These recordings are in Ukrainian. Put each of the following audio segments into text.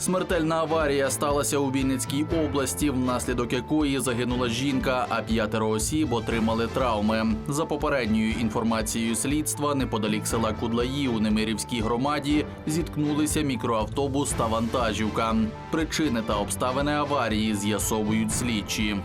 Смертельна аварія сталася у Вінницькій області, внаслідок якої загинула жінка, а п'ятеро осіб отримали травми. За попередньою інформацією слідства, неподалік села Кудлаї у Немирівській громаді зіткнулися мікроавтобус та вантажівка. Причини та обставини аварії з'ясовують слідчі.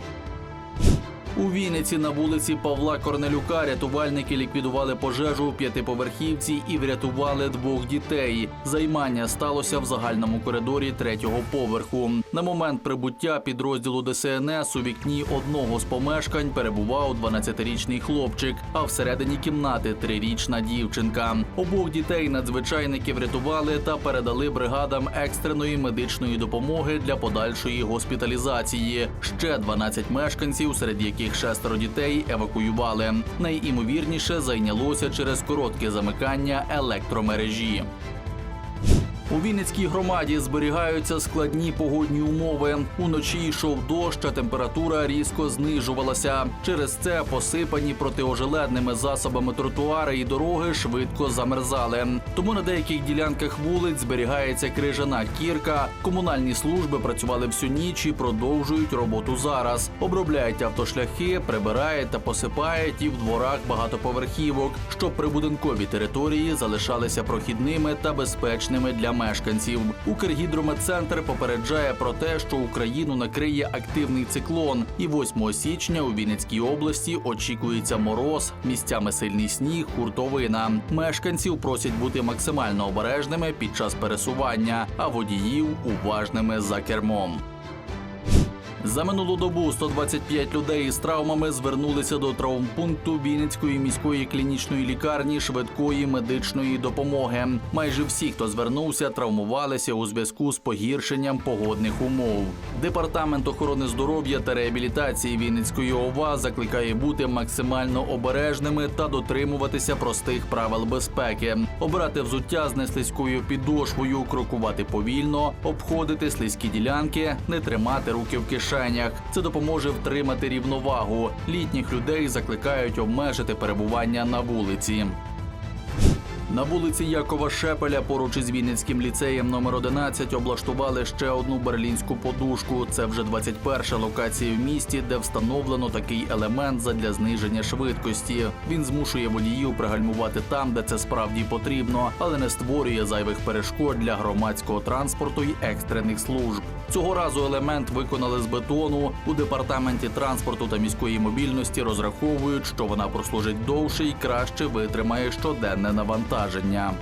У Вінниці на вулиці Павла Корнелюка рятувальники ліквідували пожежу у п'ятиповерхівці і врятували двох дітей. Займання сталося в загальному коридорі третього поверху. На момент прибуття підрозділу ДСНС у вікні одного з помешкань перебував 12-річний хлопчик, а всередині кімнати трирічна дівчинка. Обох дітей надзвичайники врятували та передали бригадам екстреної медичної допомоги для подальшої госпіталізації. Ще 12 мешканців, серед яких шестеро дітей евакуювали. Найімовірніше зайнялося через коротке замикання електромережі. У Вінницькій громаді зберігаються складні погодні умови. Уночі йшов дощ, а температура різко знижувалася. Через це посипані протиожеледними засобами тротуари і дороги швидко замерзали. Тому на деяких ділянках вулиць зберігається крижана кірка. Комунальні служби працювали всю ніч і продовжують роботу зараз. Обробляють автошляхи, прибирають та посипають і в дворах багатоповерхівок, щоб прибудинкові території залишалися прохідними та безпечними для мешканців. Укргідрометцентр попереджає про те, що Україну накриє активний циклон, і 8 січня у Вінницькій області очікується мороз, місцями сильний сніг, хуртовина. Мешканців просять бути максимально обережними під час пересування, а водіїв уважними за кермом. За минулу добу 125 людей із травмами звернулися до травмпункту Вінницької міської клінічної лікарні швидкої медичної допомоги. Майже всі, хто звернувся, травмувалися у зв'язку з погіршенням погодних умов. Департамент охорони здоров'я та реабілітації Вінницької ОВА закликає бути максимально обережними та дотримуватися простих правил безпеки, обирати взуття з неслизькою підошвою, крокувати повільно, обходити слизькі ділянки, не тримати руки в кишенях. Це допоможе втримати рівновагу. Літніх людей закликають обмежити перебування на вулиці. На вулиці Якова Шепеля поруч із Вінницьким ліцеєм номер 11 облаштували ще одну берлінську подушку. Це вже 21-ша локація в місті, де встановлено такий елемент задля зниження швидкості. Він змушує водіїв пригальмувати там, де це справді потрібно, але не створює зайвих перешкод для громадського транспорту й екстрених служб. Цього разу елемент виконали з бетону. У департаменті транспорту та міської мобільності розраховують, що вона прослужить довше і краще витримає щоденне навантаження враження.